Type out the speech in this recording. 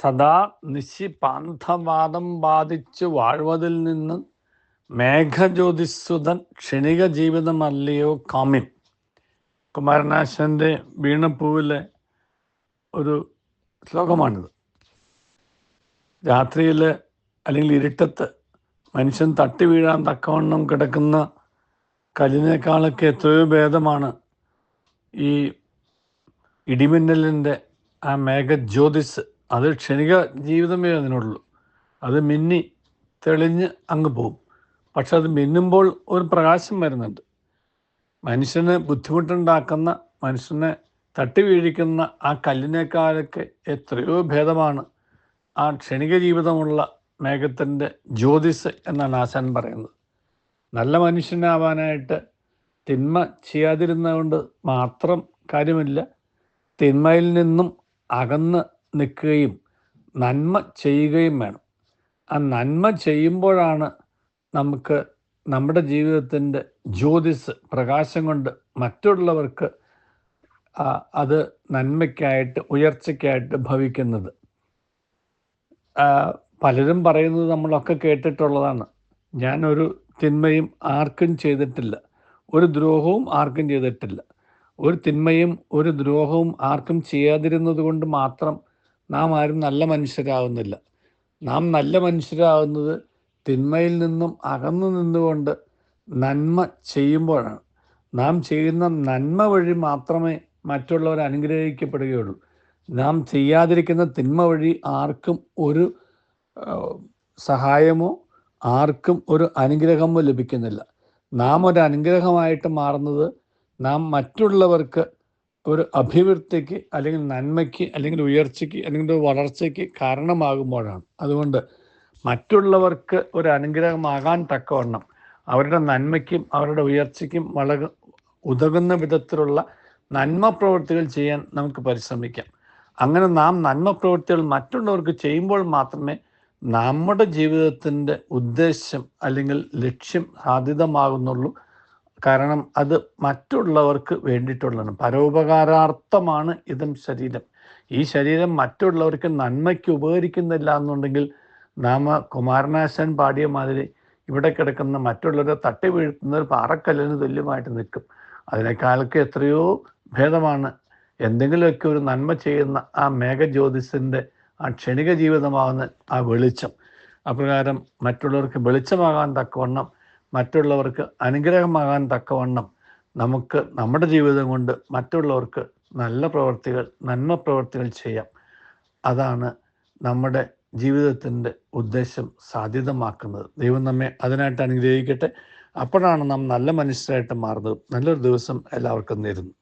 സദാ നിശിപാന്തവാദം ബാധിച്ച് വാഴ്വതിൽ നിന്ന് മേഘജ്യോതിസുതൻ ക്ഷണിക ജീവിതമല്ലയോ കാമിൻ. കുമാരനാശന്റെ വീണപ്പൂവിലെ ഒരു ശ്ലോകമാണിത്. രാത്രിയിൽ അല്ലെങ്കിൽ ഇരുട്ടത്ത് മനുഷ്യൻ തട്ടി വീഴാൻ തക്കവണ്ണം കിടക്കുന്ന കല്ലിനേക്കാളൊക്കെ എത്രയോ ഭേദമാണ് ഈ ഇടിമിന്നലിന്റെ ആ മേഘജ്യോതിസ് അത് ക്ഷണിക ജീവിതമേ അതിനുള്ളൂ അത് മിന്നി തെളിഞ്ഞ് അങ്ങ് പോകും പക്ഷെ അത് മിന്നുമ്പോൾ ഒരു പ്രകാശം വരുന്നുണ്ട്. മനുഷ്യന് ബുദ്ധിമുട്ടുണ്ടാക്കുന്ന മനുഷ്യനെ തട്ടി വീഴിക്കുന്ന ആ കല്ലിനേക്കാളൊക്കെ എത്രയോ ഭേദമാണ് ആ ക്ഷണിക ജീവിതമുള്ള മേഘത്തിന്റെ ജ്യോതിസ് എന്നാണ് ആശാൻ പറയുന്നത്. നല്ല മനുഷ്യനാവാനായിട്ട് തിന്മ ചെയ്യാതിരുന്നതുകൊണ്ട് മാത്രം കാര്യമില്ല. തിന്മയിൽ നിന്നും അകന്ന് നിൽക്കുകയും നന്മ ചെയ്യുകയും വേണം. ആ നന്മ ചെയ്യുമ്പോഴാണ് നമുക്ക് നമ്മുടെ ജീവിതത്തിന്റെ ജ്യോതിസ് പ്രകാശം കൊണ്ട് മറ്റുള്ളവർക്ക് അത് നന്മയ്ക്കായിട്ട് ഉയർച്ചയ്ക്കായിട്ട് ഭവിക്കുന്നത്. പലരും പറയുന്നത് നമ്മളൊക്കെ കേട്ടിട്ടുള്ളതാണ്. ഞാനൊരു തിന്മയും ആർക്കും ചെയ്തിട്ടില്ല. ഒരു ദ്രോഹവും ആർക്കും ചെയ്തിട്ടില്ല. ഒരു തിന്മയും ഒരു ദ്രോഹവും ആർക്കും ചെയ്യാതിരുന്നത് കൊണ്ട് മാത്രം നാം ആരും നല്ല മനുഷ്യരാകുന്നില്ല നാം നല്ല മനുഷ്യരാകുന്നത് തിന്മയിൽ നിന്നും അകന്നു നിന്നുകൊണ്ട് നന്മ ചെയ്യുമ്പോഴാണ്. നാം ചെയ്യുന്ന നന്മ വഴി മാത്രമേ മറ്റുള്ളവർ അനുഗ്രഹിക്കപ്പെടുകയുള്ളൂ. നാം ചെയ്യാതിരിക്കുന്ന തിന്മ വഴി ആർക്കും ഒരു സഹായമോ ആർക്കും ഒരു അനുഗ്രഹമോ ലഭിക്കുന്നില്ല. നാം ഒരു അനുഗ്രഹമായിട്ട് മാറുന്നത് നാം മറ്റുള്ളവർക്ക് ഒരു അഭിവൃദ്ധിക്ക് അല്ലെങ്കിൽ നന്മയ്ക്ക് അല്ലെങ്കിൽ ഉയർച്ചയ്ക്ക് അല്ലെങ്കിൽ വളർച്ചയ്ക്ക് കാരണമാകുമ്പോഴാണ്. അതുകൊണ്ട് മറ്റുള്ളവർക്ക് ഒരു അനുഗ്രഹമാകാൻ തക്കവണ്ണം അവരുടെ നന്മയ്ക്കും അവരുടെ ഉയർച്ചയ്ക്കും വളരെ ഉതകുന്ന വിധത്തിലുള്ള നന്മ പ്രവൃത്തികൾ ചെയ്യാൻ നമുക്ക് പരിശ്രമിക്കാം. അങ്ങനെ നാം നന്മ പ്രവൃത്തികൾ മറ്റുള്ളവർക്ക് ചെയ്യുമ്പോൾ മാത്രമേ നമ്മുടെ ജീവിതത്തിന്റെ ഉദ്ദേശം അല്ലെങ്കിൽ ലക്ഷ്യം സാധ്യതമാകുന്നുള്ളൂ കാരണം അത് മറ്റുള്ളവർക്ക് വേണ്ടിയിട്ടുള്ളതാണ്. പരോപകാരാർത്ഥമാണ് ഇതും ശരീരം. ഈ ശരീരം മറ്റുള്ളവർക്ക് നന്മയ്ക്ക് ഉപകരിക്കുന്നില്ല എന്നുണ്ടെങ്കിൽ നാമ കുമാരനാശൻ പാടിയ മാതിരി ഇവിടെ കിടക്കുന്ന മറ്റുള്ളവരെ തട്ടി വീഴ്ത്തുന്ന ഒരു പാറക്കല്ലിന് തുല്യമായിട്ട് നിൽക്കും. അതിനേക്കാളൊക്കെ എത്രയോ ഭേദമാണ്. എന്തെങ്കിലുമൊക്കെ ഒരു നന്മ ചെയ്യുന്ന ആ മേഘജ്യോതിസിന്റെ ആ ക്ഷണിക ജീവിതമാകുന്ന ആ വെളിച്ചം. അപ്രകാരം മറ്റുള്ളവർക്ക് വെളിച്ചമാകാൻ തക്കവണ്ണം മറ്റുള്ളവർക്ക് അനുഗ്രഹമാകാൻ തക്കവണ്ണം നമുക്ക് നമ്മുടെ ജീവിതം കൊണ്ട് മറ്റുള്ളവർക്ക് നല്ല പ്രവർത്തികൾ നന്മ പ്രവർത്തികൾ ചെയ്യാം. അതാണ് നമ്മുടെ ജീവിതത്തിന്റെ ഉദ്ദേശം സാധ്യതമാക്കുന്നത്. ദൈവം നമ്മെ അതിനായിട്ട് അനുഗ്രഹിക്കട്ടെ. അപ്പോഴാണ് നാം നല്ല മനുഷ്യരായിട്ട് മാറുന്നത്. നല്ലൊരു ദിവസം എല്ലാവർക്കും നേരുന്നു.